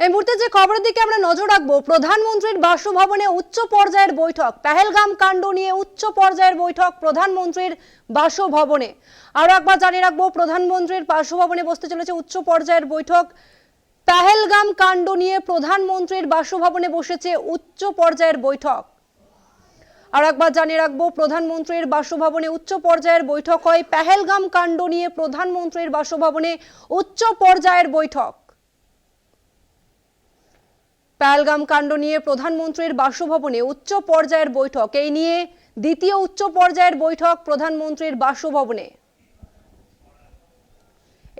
এই মুহূর্তে যে খবরের দিকে আমরা নজর রাখব, প্রধানমন্ত্রীর বাসভবনে উচ্চ পর্যায়ের বৈঠক, পেহেলগাম কাণ্ড নিয়ে উচ্চ পর্যায়ের বৈঠক প্রধানমন্ত্রীর বাসভবনে। আরও একবার জানিয়ে রাখব, প্রধানমন্ত্রীর বাসভবনে বসতে চলেছে উচ্চ পর্যায়ের বৈঠক। পেহেলগাম কাণ্ড নিয়ে প্রধানমন্ত্রীর বাসভবনে বসেছে উচ্চ পর্যায়ের বৈঠক। আর একবার জানিয়ে রাখব, প্রধানমন্ত্রীর বাসভবনে উচ্চ পর্যায়ের বৈঠক হয়। পেহেলগাম কাণ্ড নিয়ে প্রধানমন্ত্রীর বাসভবনে উচ্চ পর্যায়ের বৈঠক। পেহেলগাম কাণ্ড নিয়ে প্রধানমন্ত্রীর বাসভবনে উচ্চ পর্যায়ের বৈঠক। এই নিয়ে দ্বিতীয় উচ্চ পর্যায়ের বৈঠক প্রধানমন্ত্রীর বাসভবনে।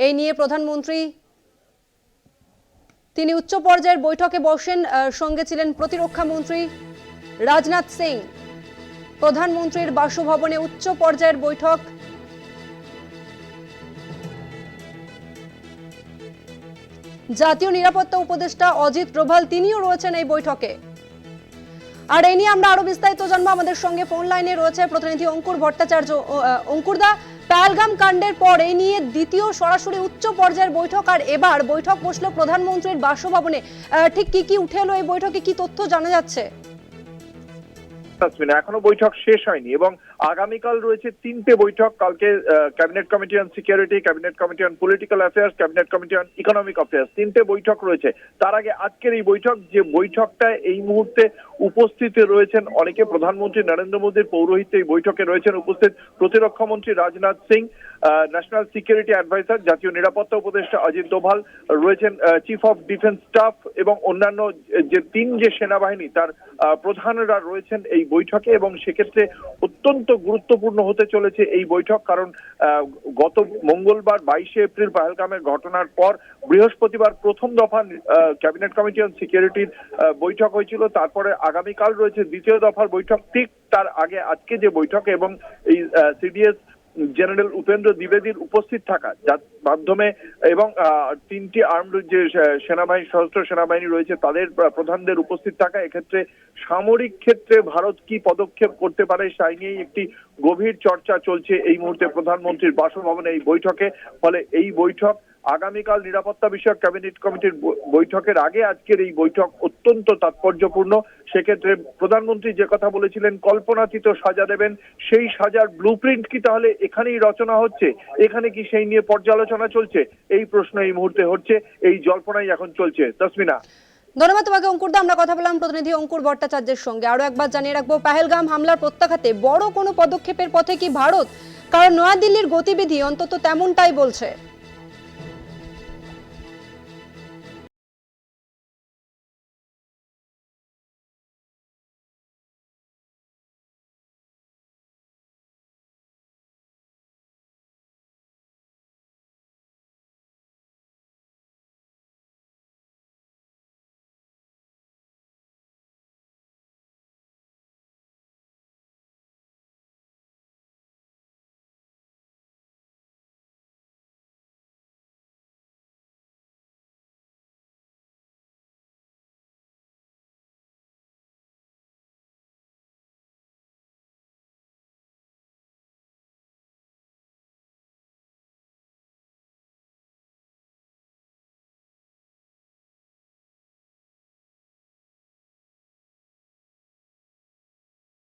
এই নিয়ে প্রধানমন্ত্রী, তিনি উচ্চ পর্যায়ের বৈঠকে বসেন সঙ্গে ছিলেন প্রতিরক্ষা মন্ত্রী রাজনাথ সিং। প্রধানমন্ত্রীর বাসভবনে উচ্চ পর্যায়ের বৈঠক জাতীয় নিরাপত্তা উপদেষ্টা অজিত ডোভাল তিনিও রয়েছেন এই বৈঠকে। আর এই নিয়ে আমরা আরও বিস্তারিত জানব। আমাদের সঙ্গে ফোন লাইনে রয়েছে প্রতিনিধি অঙ্কুর ভট্টাচার্য অঙ্কুরদা প্যালগাম কাণ্ডের পর এই নিয়ে দ্বিতীয় সরাসরি উচ্চ পর্যায়ের বৈঠক। আর এবার বৈঠক বসল প্রধানমন্ত্রীর বাসভবনে। ঠিক কি কি উঠে এলো এই বৈঠকে? কি তথ্য জানা যাচ্ছে? এখনও বৈঠক শেষ হয়নি এবং আগামীকাল রয়েছে তিনটে বৈঠক। কালকে cabinet committee on security cabinet committee on political affairs cabinet committee on economic affairs তিনটে বৈঠক রয়েছে। তার আগে আজকের এই বৈঠক, যে বৈঠকটা এই মুহূর্তে উপস্থিত রয়েছেন অনেকে, প্রধানমন্ত্রী নরেন্দ্র মোদীর পৌরোহিত্যে এই বৈঠকে রয়েছেন উপস্থিত প্রতিরক্ষা মন্ত্রী Rajnath Singh national security adviser জাতীয় নিরাপত্তা উপদেষ্টা অজিত দোভাল, রয়েছেন চিফ অফ ডিফেন্স স্টাফ এবং অন্যান্য যে তিন যে সেনাবাহিনী, তার প্রধানরা রয়েছেন এই বৈঠকে এবং সেক্ষেত্রে অত্যন্ত গুরুত্বপূর্ণ হতে চলেছে এই বৈঠক। কারণ গত মঙ্গলবার বাইশে এপ্রিল পাহেলগামের ঘটনার পর বৃহস্পতিবার প্রথম দফা ক্যাবিনেট কমিটি অন সিকিউরিটির বৈঠক হয়েছিল। তারপরে আগামীকাল রয়েছে দ্বিতীয় দফার বৈঠক। ঠিক তার আগে আজকে যে বৈঠক এবং এই সিডিএস জেনারেল উপেন্দ্র দ্বিবেদীর উপস্থিত থাকা, যার মাধ্যমে এবং তিনটি আর্মড যে সেনাবাহিনী, সশস্ত্র সেনাবাহিনী রয়েছে, তাদের প্রধানদের উপস্থিত থাকা। এক্ষেত্রে সামরিক ক্ষেত্রে ভারত কি পদক্ষেপ করতে পারে সেই নিয়েই একটি গভীর চর্চা চলছে এই মুহূর্তে প্রধানমন্ত্রীর বাসভবনে এই বৈঠকে। ফলে এই বৈঠক আগামীকাল নিরাপত্তা বিষয়ক ক্যাবিনেট কমিটির বৈঠকের আগে আজকের এই বৈঠক অত্যন্ত তাৎপর্যপূর্ণ। সেক্ষেত্রে প্রধানমন্ত্রী যে কথা বলেছিলেন, কল্পনাতীত সাজা দেবেন। সেই সাজার ব্লুপ্রিন্ট কি তাহলে এখানেই রচনা হচ্ছে? এখানে কি সেই নিয়ে পর্যালোচনা চলছে? এই প্রশ্ন এই মুহূর্তে হচ্ছে, এই জল্পনাই এখন চলছে। তসমিনা। ধন্যবাদ তোমাকে অঙ্কুরদা আমরা কথা বললাম প্রতিনিধি অঙ্কুর ভট্টাচার্যের সঙ্গে। আরও একবার জানিয়ে রাখব, পেহেলগাম হামলার প্রত্যাঘাতে বড় কোনো পদক্ষেপের পথে কি ভারত? কারণ নয়াদিল্লির গতিবিধি অন্তত তেমনটাই বলছে।